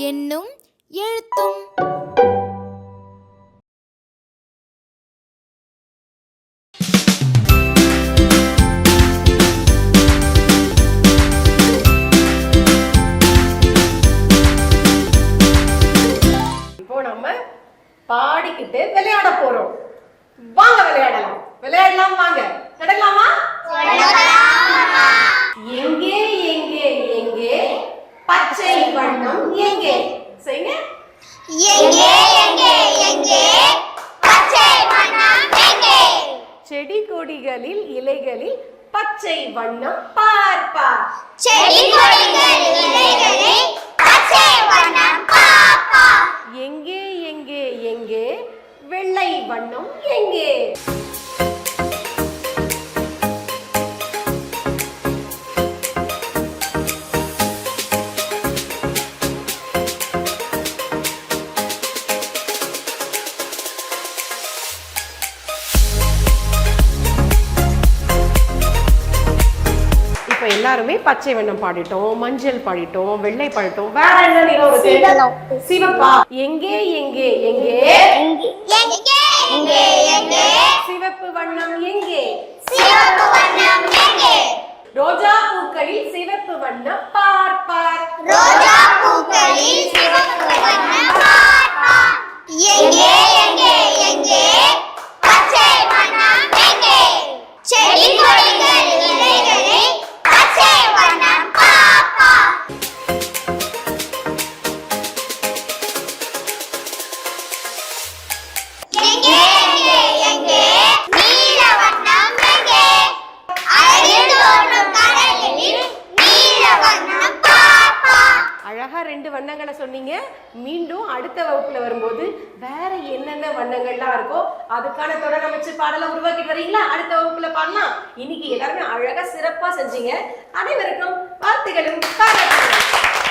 என்னும் எழுத்தும். நம்ம பாடிக்கிட்டு விளையாட போறோம். வாங்க விளையாடலாம். விளையாடலாம் வாங்க. நடக்கலாமா? எங்கே எங்கே எங்கே? பச்சை வண்ணம் எங்கே? செய்யுங்க. எங்கே எங்கே எங்கே? பச்சை வண்ணம் எங்கே? செடி கொடிகளில் இலைகளில் பச்சை வண்ணம் பார்ப்பார் செடி கொடிகள் இலைகளில் பச்சை வண்ணம் பாப்பா எங்கே எங்கே எங்கே வெள்ளை வண்ணம் எங்கே? இப்ப எல்லாருமே பச்சை வண்ணம் பாடிட்டோம் மஞ்சள் பாடிட்டோம் வெள்ளை பாடிட்டோம். வேற என்ன நிறம் சிவப்பா? எங்கே எங்கே எங்கே? எங்கே எங்கே எங்கே சிவப்பு வண்ணம் எங்கே? சிவப்பு வண்ணம் எங்கே? ரோஜா பூக்களில் சிவப்பு வண்ணம் பார்ப்பார். ரோஜா பூக்களில் சிவப்பு அழகாக ரெண்டு வண்ணங்களை சொன்னீங்க. மீண்டும் அடுத்த வகுப்புல வரும்போது வேற என்னென்ன வண்ணங்கள்லாம் இருக்கோ அதுக்கான தொடர் அமைச்சு பாடலை உருவாக்கிட்டு வரீங்களா? அடுத்த வகுப்புல பாடலாம். இன்னைக்கு எல்லாருமே அழகா சிறப்பா செஞ்சீங்க. அனைவருக்கும் வாழ்த்துகளும் பாராட்டுகளும்.